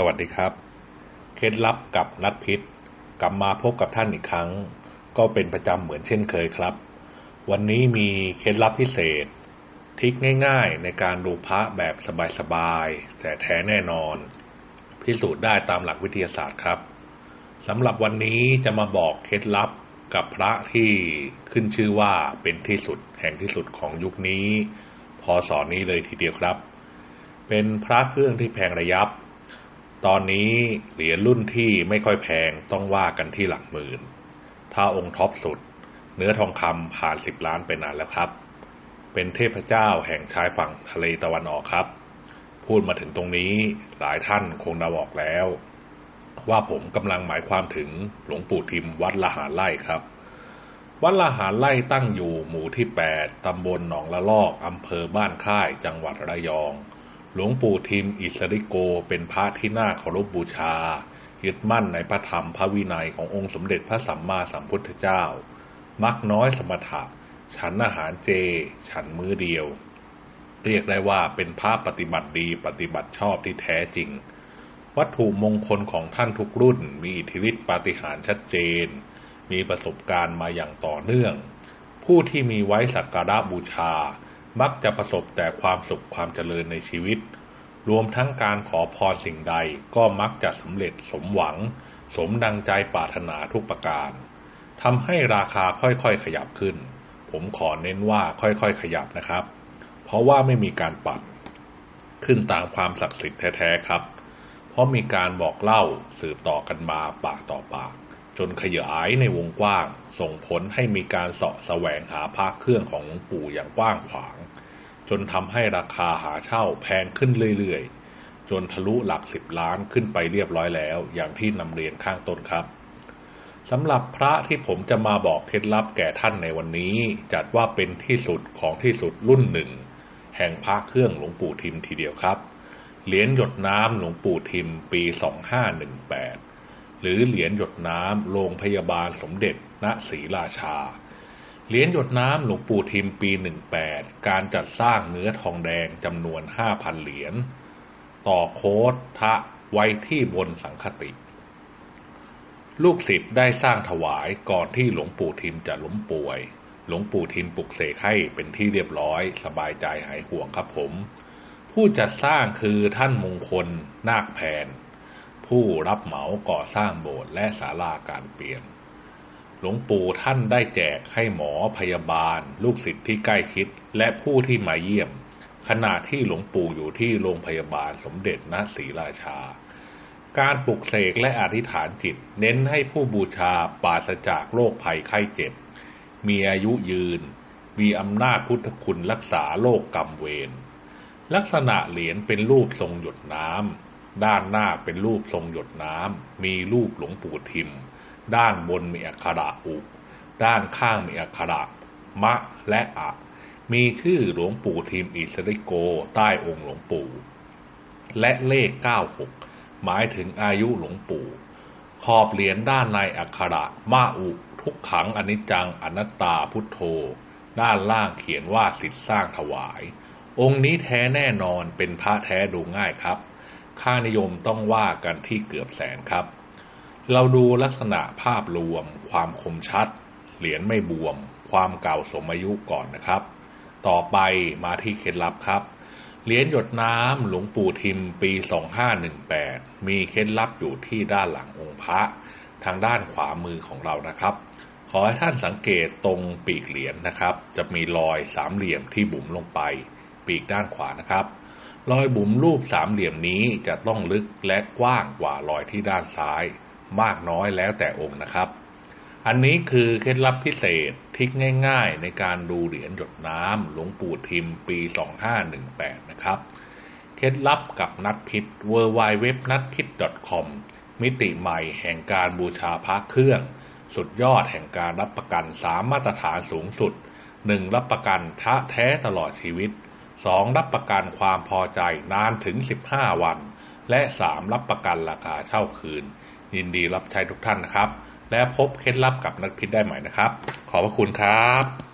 สวัสดีครับ เคล็ดลับกับนัดพิษ กลับมาพบกับท่านอีกครั้ง ก็เป็นประจำเหมือนเช่นเคยครับ วันนี้มีเคล็ดลับพิเศษทริคง่ายๆ ในการดูพระแบบสบายๆ แต่แท้แน่นอน พิสูจน์ได้ตามหลักวิทยาศาสตร์ครับสำหรับวันนี้จะมาบอกเคล็ดลับกับพระที่ขึ้นชื่อว่าเป็นที่สุดแห่งที่สุดของยุคนี้ พอสอนนี้เลยทีเดียวครับ เป็นพระเครื่องที่แพงระยับ ตอนนี้เหรียญรุ่นที่ไม่ค่อยแพงต้องว่ากันที่หลักหมื่น ถ้าองค์ท็อปสุด เนื้อทองคำผ่านสิบล้านไปนานแล้วครับ เป็นเทพเจ้าแห่งชายฝั่งทะเลตะวันออกครับ พูดมาถึงตรงนี้หลายท่านคงเดาออกแล้ว ว่าผมกำลังหมายความถึงหลวงปู่ทิมวัดละหารไร่ครับ วัดละหารไร่ตั้งอยู่หมู่ที่ 8 ตำบลหนองละลอกอำเภอบ้านค่ายจังหวัดระยอง หลวงปู่ทิมอิสริโกเป็นพระที่น่าเคารพบบูชา ยึดมั่นในพระธรรมพระวินัยขององค์สมเด็จพระสัมมาสัมพุทธเจ้า มักน้อยสมถะ ฉันอาหารเจ ฉันมื้อเดียว เรียกได้ว่าเป็นพระปฏิบัติดีปฏิบัติชอบที่แท้จริง วัตถุมงคลของท่านทุกรุ่น มีอิทธิฤทธิปาฏิหาริย์ชัดเจน มีประสบการณ์มาอย่างต่อเนื่อง ผู้ที่มีไว้สักการะบูชา มักจะประสบแต่ความสุขความเจริญในชีวิต รวมทั้งการขอพรสิ่งใดก็มักจะสำเร็จสมหวัง สมดังใจปรารถนาทุกประการทำให้ราคาค่อยๆขยับขึ้น ผมขอเน้นว่าค่อยๆขยับนะครับ เพราะว่าไม่มีการปัดขึ้นตามความศักดิ์สิทธิ์แท้ๆครับ เพราะมีการบอกเล่าสืบต่อกันมาปากต่อปาก จนขยายในวงกว้าง ส่งผลให้มีการเสาะแสวงหาพระเครื่องของหลวงปู่อย่างกว้างขวาง จนทำให้ราคาหาเช่าแพงขึ้นเรื่อยๆ จนทะลุหลักสิบล้านขึ้นไปเรียบร้อยแล้ว อย่างที่นำเรียนข้างต้นครับสำหรับพระที่ผมจะมาบอกเคล็ดลับแก่ท่านในวันนี้ จัดว่าเป็นที่สุดของที่สุดรุ่นหนึ่ง แห่งพระเครื่องหลวงปู่ทิมทีเดียวครับ เหรียญหยดน้ำหลวงปู่ทิมปี 2518 หรือเหรียญหยดน้ำโรงพยาบาลสมเด็จณศรีราชา เหรียญหยดน้ำหลวงปู่ทิมปี 18 การจัดสร้างเนื้อทองแดงจำนวน 5,000 เหรียญต่อโคดทะไว้ที่บนสังคติ ลูกศิษย์ได้สร้างถวายก่อนที่หลวงปู่ทิมจะล้มป่วย หลวงปู่ทิมปลุกเสกให้เป็นที่เรียบร้อย สบายใจหายห่วงครับผม ผู้จัดสร้างคือท่านมงคลนาคแผน ผู้รับเหมาก่อสร้างโบสถ์และศาลาการเปลี่ยน หลวงปู่ท่านได้แจกให้หมอพยาบาล ลูกศิษย์ที่ใกล้ชิดและผู้ที่มาเยี่ยม ขณะที่หลวงปู่อยู่ที่โรงพยาบาลสมเด็จณศรีราชา การปลุกเสกและอธิษฐานจิต เน้นให้ผู้บูชาปราศจากโรคภัยไข้เจ็บ มีอายุยืน มีอำนาจพุทธคุณรักษาโรคกรรมเวรลักษณะเหรียญเป็นรูปทรงหยดน้ำ ด้านหน้าเป็นรูปทรงหยดน้ำ มีรูปหลวงปู่ทิม ด้านบนมีอักขระอุด้านข้างมีอักขระมะและอะ มีชื่อหลวงปู่ทิมอิสริโกใต้องค์หลวงปู่ และเลข 96 หมายถึงอายุหลวงปู่ ขอบเหรียญด้านในอักขระมาอุทุกขังอนิจจังอนัตตาพุทโธ ด้านล่างเขียนว่าสิทธิสร้างถวาย องค์นี้แท้แน่นอนเป็นพระแท้ดูง่ายครับ ค่านิยมต้องว่ากันที่เกือบแสนครับ เราดูลักษณะภาพรวม ความคมชัด เหรียญไม่บวม ความเก่าสมอายุก่อนนะครับ ต่อไปมาที่เคล็ดลับครับ เหรียญหยดน้ำหลวงปู่ทิมปี 2518 มีเคล็ดลับอยู่ที่ด้านหลังองค์พระ ทางด้านขวามือของเรานะครับ ขอให้ท่านสังเกตตรงปีกเหรียญนะครับ จะมีรอยสามเหลี่ยมที่บุ๋มลงไป ปีกด้านขวานะครับ รอยบุ๋มรูปสามเหลี่ยมนี้จะต้องลึกและกว้างกว่ารอยที่ด้านซ้าย มากน้อยแล้วแต่องค์นะครับ อันนี้คือเคล็ดลับพิเศษทิกง่ายๆ ในการดูเหรียญหยดน้ำหลวงปู่ทิมปี 2518 นะครับ เคล็ดลับกับนัดพิษ w w w นัดพิษ .com มิติใหม่แห่งการบูชาพระเครื่อง สุดยอดแห่งการรับประกันสามมาตรฐานสูงสุด 1. รับประกันทะแท้ตลอดชีวิต 2. รับประกันความพอใจนานถึง 15 วัน และ 3. รับประกันราคาเช่าคืน ยินดีรับใช้ทุกท่านนะครับ และพบเคล็ดลับกับนักพิษได้ใหม่นะครับ ขอบพระคุณครับ